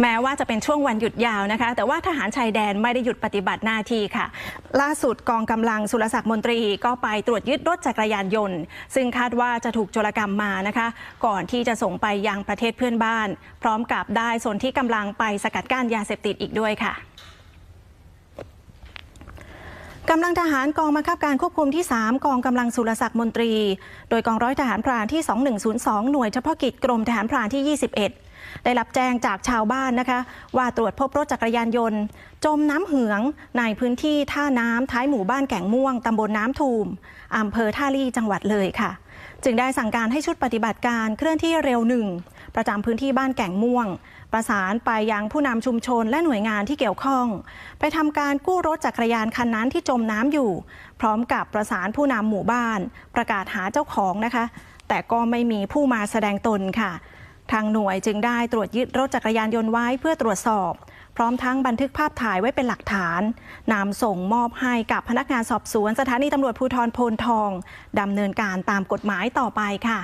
แม้ว่าจะเป็นช่วงวันหยุดยาวนะคะ แต่ว่าทหารชายแดนไม่ได้หยุดปฏิบัติหน้าที่ค่ะ ล่าสุดกองกำลังสุรศักดิ์มนตรีก็ไปตรวจยึดรถจักรยานยนต์ ซึ่งคาดว่าจะถูกโจรกรรมมานะคะ ก่อนที่จะส่งไปยังประเทศเพื่อนบ้าน พร้อมกับได้ส่วนที่กำลังไปสกัดกั้นยาเสพติดอีกด้วยค่ะ กำลังทหารกองบังคับการควบคุมที่ 3 กองกำลังสุรศักดิ์มนตรี โดยกองร้อยทหารพรานที่ 2102 หน่วยเฉพาะกิจกรมทหารพรานที่ 21 ได้รับแจ้งจากชาวบ้านนะคะ ว่าตรวจพบรถจักรยานยนต์ จมน้ำเหือง ในพื้นที่ท่าน้ำท้ายหมู่บ้านแก่งม่วงตำบลน้ำทูมอำเภอท่าลี่จังหวัดเลยค่ะ จึงได้สั่งการให้ชุดปฏิบัติการเคลื่อนที่เร็วหนึ่ง ประจำพื้นที่บ้านแก่งม่วง ประสานไปยังผู้นำชุมชนและหน่วยงานที่เกี่ยวข้อง ไปทำการกู้รถจักรยานคันนั้นที่จมน้ำอยู่ พร้อมกับประสานผู้นำหมู่บ้าน ประกาศหาเจ้าของนะคะ แต่ก็ไม่มีผู้มาแสดงตนค่ะ ทางหน่วยจึงได้ตรวจยึดรถจักรยานยนต์ไว้เพื่อตรวจสอบพร้อมทั้งบันทึกภาพถ่ายไว้เป็นหลักฐานนำส่งมอบให้กับพนักงานสอบสวนสถานีตำรวจภูธรโพนทองดำเนินการตามกฎหมายต่อไปค่ะ